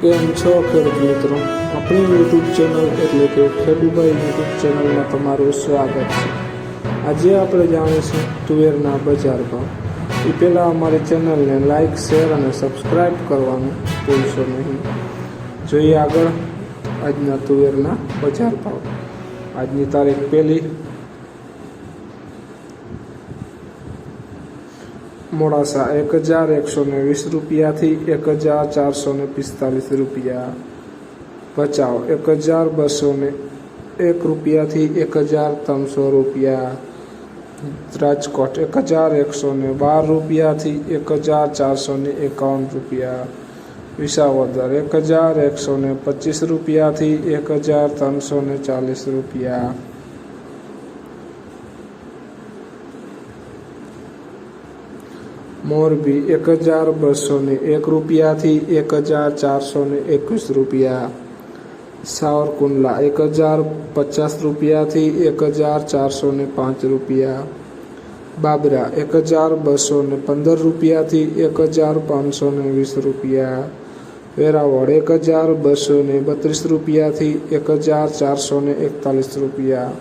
કેમ છો ખેડૂત મિત્રો? આપણી યુટ્યુબ ચેનલ એટલે કે ખેડૂભાઈ યુટ્યુબ ચેનલમાં તમારું સ્વાગત છે. આજે આપણે જાણીશું તુવેરના બજાર ભાવ. એ પહેલાં અમારી ચેનલને લાઇક શેર અને સબસ્ક્રાઈબ કરવાનું ભૂલશો નહીં. જોઈએ આગળ આજના તુવેરના બજાર ભાવ. આજની તારીખ પહેલી મોડાસા એક હજાર એકસો ને વીસ રૂપિયાથી એક હજાર ચારસો ને પિસ્તાલીસ રૂપિયા. ભચાઉ એક હજાર બસો ને એક રૂપિયાથી એક હજાર ત્રણસો રૂપિયા. રાજકોટ એક હજાર એકસો ને બાર રૂપિયાથી એક હજાર ચારસો ને એકાવન રૂપિયા. વિસાવદર એક હજાર એકસો ને પચીસ રૂપિયાથી એક હજાર ત્રણસો ને ચાલીસ રૂપિયા. મોરબી એક હજાર બસો ને એક રૂપિયાથી એક હજાર ચારસો ને એકવીસ રૂપિયા. સાવરકુંડલા એક હજાર પચાસ રૂપિયાથી એક હજાર ચારસો ને પાંચ રૂપિયા. બાબરા એક હજાર બસો ને પંદર રૂપિયાથી એક હજાર પાંચસો ને વીસ રૂપિયા. વેરાવળ એક હજાર બસો ને બત્રીસ રૂપિયાથી એક હજાર ચારસો ને એકતાલીસ રૂપિયા.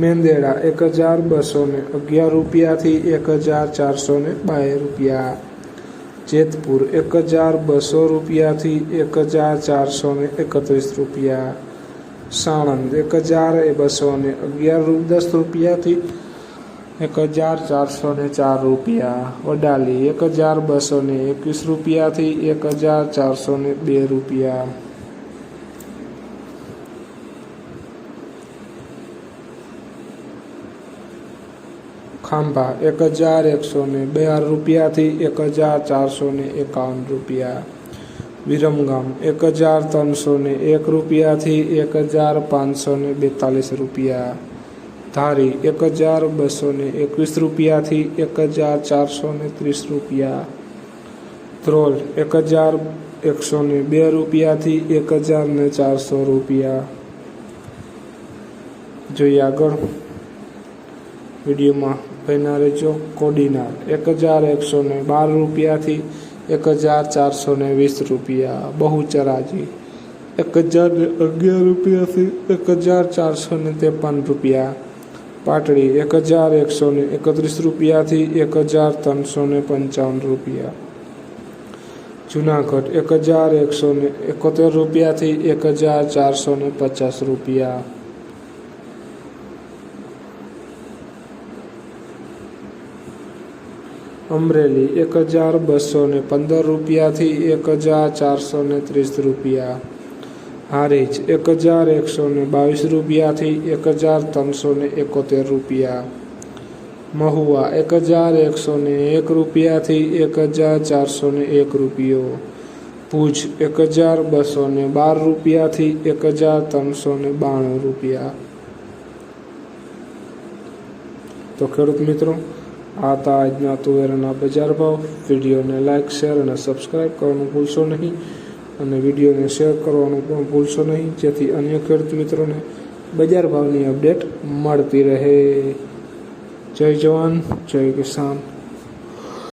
મેંદેડા એક હજાર બસો ને અગિયાર રૂપિયાથી એક હજાર ચારસો ને બાર રૂપિયા. જેતપુર એક હજાર બસો રૂપિયાથી એક હજાર ચારસો ને એકત્રીસ રૂપિયા. સાણંદ એક હજાર બસો ને અગિયાર દસ રૂપિયાથી એક હજાર ચારસો ને ચાર રૂપિયા. વડાલી એક હજાર બસો ને એકવીસ રૂપિયાથી એક હજાર ચારસો ને બે રૂપિયા. ખાંભા એક હજાર એકસો ને બાર રૂપિયાથી એક હજાર ચારસો ને એકાવન રૂપિયા. વિરમગામ એક હજાર ત્રણસો ને એક રૂપિયાથી એક હજાર પાંચસો ને બેતાલીસ રૂપિયા. ધારી એક હજાર બસો ને એકવીસ રૂપિયાથી એક હજાર ચારસો ને ત્રીસ રૂપિયા. ધ્રોલ એક હજાર એકસો ને બે રૂપિયાથી એક હજાર ને ચારસો રૂપિયા. જોઈએ આગળ. વિડીયોમાં બન્યા રહેજો. કોડીનાર એક હજાર એકસો ને બાર રૂપિયાથી એક હજાર ચારસો ને વીસ રૂપિયા. બહુચરાજી એક હજાર અગિયાર રૂપિયાથી એક હજાર ચારસો ને ત્રેપન રૂપિયા. પાટડી એક હજાર એકસો ને એકત્રીસ રૂપિયાથી એક હજાર ત્રણસો ને પંચાવન રૂપિયા. જુનાગઢ એક હજાર એકસો ને એકોતેર રૂપિયાથી એક હજાર ચારસો ને પચાસ રૂપિયા. અમરેલી એક હજાર બસો ને પંદર રૂપિયાથી એક હજાર ચારસો ને ત્રીસ રૂપિયા. હારીજ એક હજાર એકસો ને બાવીસ રૂપિયાથી એક હજાર ત્રણસો ને એકોતેર રૂપિયા. મહુવા એક હજાર એકસો ને એક રૂપિયાથી એક હજાર ચારસો ને એક રૂપિયો. ભુજ એક હજાર બસો ને બાર રૂપિયાથી એક હજાર ત્રણસો ને બાણું રૂપિયા. તો ખેડૂત મિત્રો આ હતા તુવેરના બજાર ભાવ. વિડીયોને લાઇક શેર અને સબસ્ક્રાઈબ કરવાનું ભૂલશો નહીં. અને વિડીયોને શેર કરવાનું પણ ભૂલશો નહીં, જેથી અન્ય ખેડૂત મિત્રોને બજાર ભાવની અપડેટ મળતી રહે. જય જવાન, જય કિસાન.